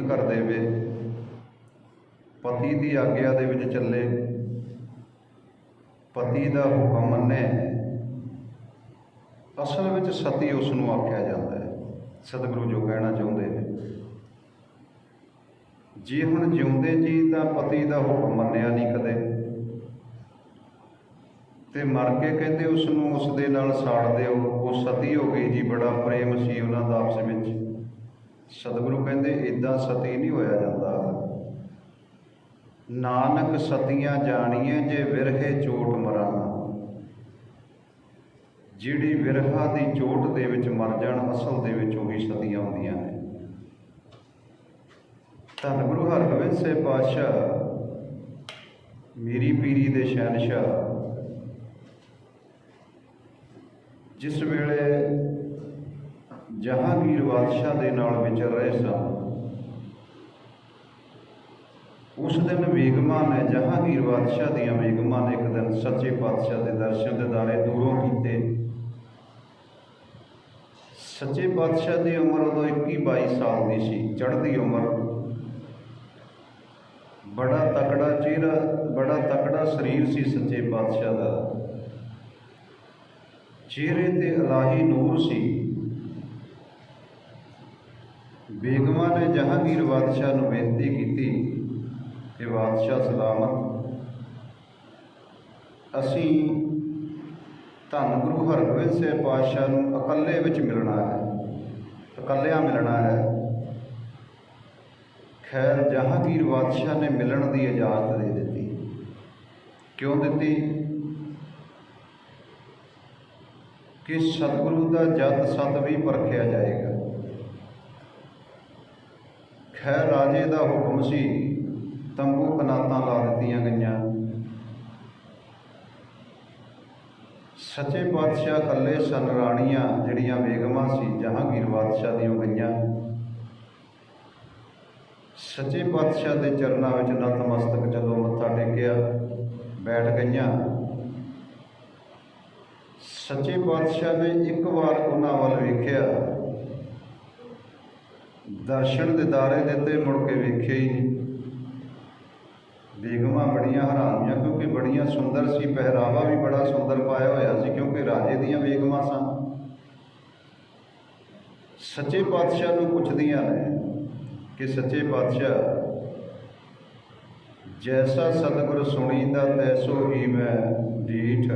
ਕਰ ਦੇਵੇ ਪਤੀ ਦੀ ਆਗਿਆ ਦੇ ਵਿੱਚ ਚੱਲੇ। ਪਤੀ ਦਾ ਹੁਕਮ ਮੰਨੇ। ਅਸਲ ਵਿੱਚ ਸਤੀ ਉਸ ਨੂੰ ਆਖਿਆ ਜਾਂਦਾ ਹੈ। ਸਤਿਗੁਰੂ ਜੋ ਕਹਿਣਾ ਚਾਹੁੰਦੇ ਨੇ। ਜੇ ਹੁਣ ਜਿਉਂਦੇ ਜੀ ਤਾਂ ਪਤੀ ਦਾ ਹੁਕਮ ਮੰਨਿਆ ਨਹੀਂ ਕਦੇ। ਤੇ ਮਰ ਕੇ ਕਹਿੰਦੇ ਉਸ ਨੂੰ ਉਸ ਦੇ ਨਾਲ ਸਾੜ ਦਿਓ। ਉਹ ਸਤੀ ਹੋ ਗਈ ਜੀ ਬੜਾ ਪ੍ਰੇਮ ਸੀ ਉਹਨਾਂ ਦਾ ਆਪਸ ਵਿੱਚ। ਸਤਿਗੁਰੂ ਕਹਿੰਦੇ ਇਦਾਂ ਸਤੀ ਨਹੀਂ ਹੋਇਆ ਜਾਂਦਾ। ਨਾਨਕ ਸਤੀਆਂ ਜਾਣੀਏ ਜੇ ਵਿਰਹੇ ਚੋਟ ਮਰਾਨਾ ਜਿਹੜੀ ਵਿਰਹਾ ਦੀ ਚੋਟ ਦੇ ਵਿੱਚ ਮਰ ਜਾਣ, ਅਸਲ ਦੇ ਵਿੱਚ ਉਹੀ ਸਤੀਆਂ ਹੁੰਦੀਆਂ ਨੇ। ਧੰਨ ਗੁਰੂ ਹਰਗੋਬਿੰਦ ਸਾਹਿਬ ਪਾਤਸ਼ਾਹ, ਮੇਰੀ ਪੀਰੀ ਦੇ ਸ਼ਹਿਨशाह ਜਿਸ ਵੇਲੇ ਜਹਾਂਗੀਰ ਬਾਦਸ਼ਾਹ ਦੇ ਨਾਲ ਵਿਚਰ ਰਹੇ ਸਨ ਉਸ ਦਿਨ ਵੇਗਮਾਂ ਨੇ ਜਹਾਂਗੀਰ ਬਾਦਸ਼ਾਹ ਦੀਆਂ ਵੇਗਮਾਂ ਨੇ ਇੱਕ ਦਿਨ ਸੱਚੇ ਪਾਤਸ਼ਾਹ ਦੇ ਦਰਸ਼ਨ ਦੇ ਦਾਰੇ ਦੂਰੋਂ ਕੀਤੇ। ਸੱਚੇ ਪਾਤਸ਼ਾਹ ਦੀ ਉਮਰ ਉਦੋਂ 21 22 ਸਾਲ ਦੀ ਸੀ, ਚੜ੍ਹਦੀ ਉਮਰ। ਬੜਾ ਤਕੜਾ ਚਿਹਰਾ, ਬੜਾ ਤਕੜਾ ਸਰੀਰ ਸੀ ਸੱਚੇ ਪਾਤਸ਼ਾਹ ਦਾ। ਚਿਹਰੇ ਤੇ ਇਲਾਹੀ ਨੂਰ ਸੀ। ਬੇਗਮਾਂ ਨੇ ਜਹਾਂਗੀਰ ਬਾਦਸ਼ਾਹ ਨੂੰ ਬੇਨਤੀ ਕੀਤੀ ਕਿ ਬਾਦਸ਼ਾਹ ਸਲਾਮਤ ਅਸੀਂ ਧੰਨ ਗੁਰੂ ਹਰਗੋਬਿੰਦ ਸਾਹਿਬ ਪਾਤਸ਼ਾਹ ਨੂੰ ਇਕੱਲੇ ਵਿੱਚ ਮਿਲਣਾ ਹੈ, ਇਕੱਲਿਆਂ ਮਿਲਣਾ ਹੈ। ਖੈਰ, ਜਹਾਂਗੀਰ ਬਾਦਸ਼ਾਹ ਨੇ ਮਿਲਣ ਦੀ ਇਜਾਜ਼ਤ ਦੇ ਦਿੱਤੀ। ਕਿਉਂ ਦਿੱਤੀ? ਕਿ ਸਤਿਗੁਰੂ ਦਾ ਜਤ ਸਤ ਵੀ ਪਰਖਿਆ ਜਾਏਗਾ। ਖੈਰ ਰਾਜੇ ਦਾ ਹੁਕਮ ਸੀ, ਤੰਬੂ ਕਨਾਤਾਂ ਲਾ ਦਿੱਤੀਆਂ ਗਈਆਂ। ਸੱਚੇ ਪਾਤਸ਼ਾਹ ਕੱਲੇ ਸਨ ਰਾਣੀਆਂ, ਜਿਹੜੀਆਂ ਬੇਗਮਾਂ ਸੀ, ਜਹਾਂਗੀਰ ਬਾਦਸ਼ਾਹ ਦੀਆਂ ਗਈਆਂ। ਸੱਚੇ ਪਾਤਸ਼ਾਹ ਦੇ ਚਰਨਾਂ ਵਿੱਚ ਨਤਮਸਤਕ ਜਦੋਂ ਮੱਥਾ ਟੇਕਿਆ, ਬੈਠ ਗਈਆਂ। ਸੱਚੇ ਪਾਤਸ਼ਾਹ ਨੇ ਇੱਕ ਵਾਰ ਉਹਨਾਂ ਵੱਲ ਵੇਖਿਆ ਦਰਸ਼ਨ ਦੇ ਦਾਰੇ ਦਿੱਤੇ ਮੁੜ ਕੇ ਵੇਖਿਆ ਹੀ ਨਹੀਂ। ਬੇਗਮਾਂ ਬੜੀਆਂ ਹੈਰਾਨੀਆਂ ਕਿਉਂਕਿ ਬੜੀਆਂ ਸੁੰਦਰ ਸੀ, ਪਹਿਰਾਵਾ ਵੀ ਬੜਾ ਸੁੰਦਰ ਪਾਇਆ ਹੋਇਆ ਸੀ ਕਿਉਂਕਿ ਰਾਜੇ ਦੀਆਂ ਬੇਗਮਾਂ ਸਨ। ਸੱਚੇ ਪਾਤਸ਼ਾਹ ਨੂੰ ਪੁੱਛਦੀਆਂ ਨੇ ਕਿ ਸੱਚੇ ਪਾਤਸ਼ਾਹ, ਜੈਸਾ ਸਤਿਗੁਰ ਸੁਣੀਦਾ ਤੈਸੋ ਹੀ ਮੈਂ ਢੀਠ।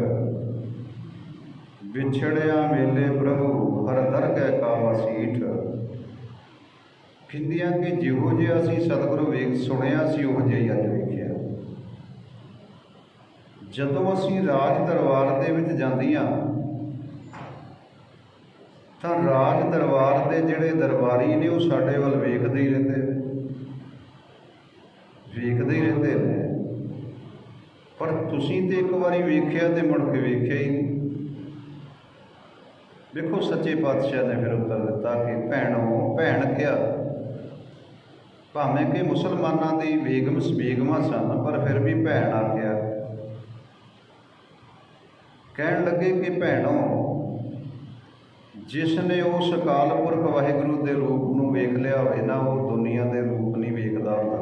ਵਿਛੜਿਆ ਮੇਲੇ ਪ੍ਰਭੂ, ਹਰ ਦਰ ਦਰਗਹਿ ਕਾਵਾ ਸੀਠ। ਕਹਿੰਦੀਆਂ ਕਿ ਜਿਹੋ ਜਿਹਾ ਅਸੀਂ ਸਤਿਗੁਰੂ ਵੇਖ ਸੁਣਿਆ ਸੀ, ਉਹ ਜਿਹਾ ਹੀ ਅੱਜ ਵੇਖਿਆ। ਜਦੋਂ ਅਸੀਂ ਰਾਜ ਦਰਬਾਰ ਦੇ ਵਿੱਚ ਜਾਂਦੀਆਂ, ਤਾਂ ਰਾਜ ਦਰਬਾਰ ਦੇ ਜਿਹੜੇ ਦਰਬਾਰੀ ਨੇ, ਉਹ ਸਾਡੇ ਵੱਲ ਵੇਖਦੇ ਹੀ ਰਹਿੰਦੇ ਨੇ। ਵੇਖਦੇ ਹੀ ਰਹਿੰਦੇ ਨੇ। ਪਰ ਤੁਸੀਂ ਤੇ ਇੱਕ ਵਾਰੀ ਵੇਖਿਆ ਤੇ ਮੁੜ ਕੇ ਵੇਖਿਆ ਹੀ ਨਹੀਂ। ਵੇਖੋ ਸੱਚੇ ਪਾਤਸ਼ਾਹ ਨੇ ਫਿਰ ਉੱਤਰ ਦਿੱਤਾ ਕਿ ਭੈਣੋ, ਭੈਣ ਕਿਹਾ ਭਾਵੇਂ ਕਿ ਮੁਸਲਮਾਨਾਂ ਦੀ ਬੇਗਮ ਬੇਗਮਾਂ ਸਨ, ਪਰ ਫਿਰ ਵੀ ਭੈਣ ਆਖਿਆ ਕਹਿਣ ਲੱਗੇ ਕਿ ਭੈਣੋ, ਜਿਸ ਨੇ ਉਸ ਅਕਾਲ ਪੁਰਖ ਵਾਹਿਗੁਰੂ ਦੇ ਰੂਪ ਨੂੰ ਵੇਖ ਲਿਆ ਹੋਵੇ ਨਾ, ਉਹ ਦੁਨੀਆ ਦੇ ਰੂਪ ਨਹੀਂ ਵੇਖਦਾ ਹੁੰਦਾ।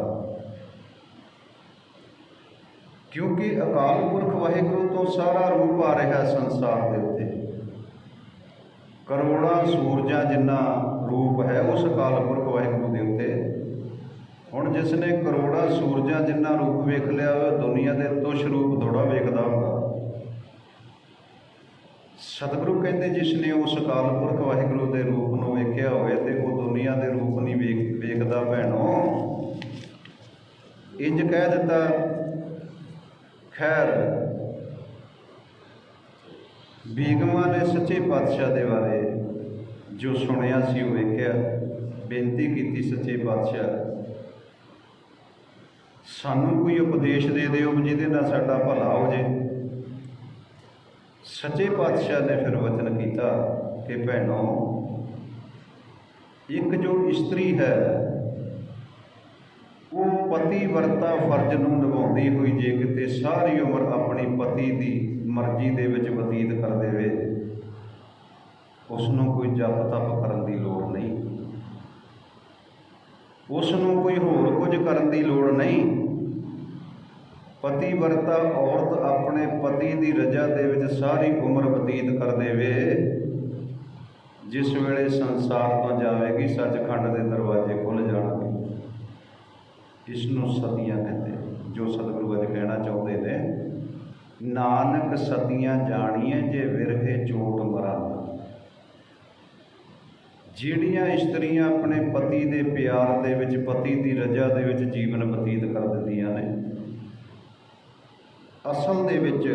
ਕਿਉਂਕਿ ਅਕਾਲ ਪੁਰਖ ਵਾਹਿਗੁਰੂ ਤੋਂ ਸਾਰਾ ਰੂਪ ਆ ਰਿਹਾ ਸੰਸਾਰ ਦੇ ਉੱਤੇ। ਕਰੋੜਾਂ ਸੂਰਜਾਂ ਜਿੰਨਾ ਰੂਪ ਹੈ ਉਸ ਅਕਾਲ ਪੁਰਖ ਵਾਹਿਗੁਰੂ ਦੇ ਉੱਤੇ ਹੁਣ ਜਿਸ ਨੇ ਕਰੋੜਾਂ ਸੂਰਜਾਂ ਜਿੰਨਾ ਰੂਪ ਵੇਖ ਲਿਆ ਉਹ ਦੁਨੀਆ ਦੇ ਤੁਸ਼ ਰੂਪ ਥੋੜਾ ਵੇਖਦਾ ਹੁੰਦਾ ਸਤਿਗੁਰੂ ਕਹਿੰਦੇ ਜਿਸ ਨੇ ਉਸ ਅਕਾਲ ਪੁਰਖ ਵਾਹਿਗੁਰੂ ਦੇ ਰੂਪ ਨੂੰ ਵੇਖਿਆ ਹੋਵੇ ਤੇ ਉਹ ਦੁਨੀਆ ਦੇ ਰੂਪ ਨਹੀਂ ਵੇਖ, ਵੇਖਦਾ ਭੈਣੋ। ਇੰਜ ਕਹਿ ਦਿੱਤਾ, ਖੈਰ, ਬੀਗਮਾਂ ਨੇ ਸੱਚੇ ਪਾਤਸ਼ਾਹ ਦੇ ਬਾਰੇ ਜੋ ਸੁਣਿਆ ਸੀ ਉਹ ਵੇਖਿਆ, ਬੇਨਤੀ ਕੀਤੀ ਸੱਚੇ ਪਾਤਸ਼ਾਹ ਸਾਨੂੰ ਕੋਈ ਉਪਦੇਸ਼ ਦੇ ਦਿਓ ਜਿਹਦੇ ਨਾਲ ਸਾਡਾ ਭਲਾ ਹੋ ਜੇ। ਸੱਚੇ ਪਾਤਸ਼ਾਹ ਨੇ ਫਿਰ ਵਚਨ ਕੀਤਾ ਕਿ ਭੈਣੋ, ਇੱਕ ਜੋ ਇਸਤਰੀ ਹੈ, ਉਹ ਪਤੀ ਵਰਤਾ ਫਰਜ਼ ਨੂੰ ਨਿਭਾਉਂਦੀ ਹੋਈ ਜੇ ਕਿਤੇ ਸਾਰੀ ਉਮਰ ਆਪਣੀ ਪਤੀ ਦੀ ਮਰਜ਼ੀ ਦੇ ਵਿੱਚ ਬਤੀਤ ਕਰ ਦੇਵੇ ਉਸ ਨੂੰ ਕੋਈ ਜਪ ਤਪ ਕਰਨ ਦੀ ਲੋੜ ਨਹੀਂ। ਉਸ ਨੂੰ ਕੋਈ ਹੋਰ ਕੁਝ ਕਰਨ ਦੀ ਲੋੜ ਨਹੀਂ। ਪਤੀ ਵਰਤਾ ਔਰਤ ਆਪਣੇ ਪਤੀ ਦੀ ਰਜਾ ਦੇ ਵਿੱਚ ਸਾਰੀ ਉਮਰ ਬਤੀਤ ਕਰ ਦੇਵੇ। ਜਿਸ ਵੇਲੇ ਸੰਸਾਰ ਤੋਂ ਜਾਵੇਗੀ, ਸੱਚਖੰਡ ਦੇ ਦਰਵਾਜ਼ੇ ਖੁੱਲ ਜਾਣਗੇ। ਇਸ ਨੂੰ ਸਤੀਆਂ ਕਹਿੰਦੇ ਜੋ ਸਤਿਗੁਰੂ ਅੱਜ ਕਹਿਣਾ ਚਾਹੁੰਦੇ ਨੇ, ਨਾਨਕ ਸਤੀਆਂ ਜਾਣੀਏ ਜੇ ਵਿਰਹੇ ਚੋਟ ਮਰਾਂ ਜਿਹੜੀਆਂ ਇਸਤਰੀਆਂ ਆਪਣੇ ਪਤੀ ਦੇ ਪਿਆਰ ਦੇ ਵਿੱਚ, ਪਤੀ ਦੀ ਰਜਾ ਦੇ ਵਿੱਚ ਜੀਵਨ ਬਤੀਤ ਕਰ ਦਿੰਦੀਆਂ ਨੇ ਅਸਲ ਦੇ ਵਿੱਚ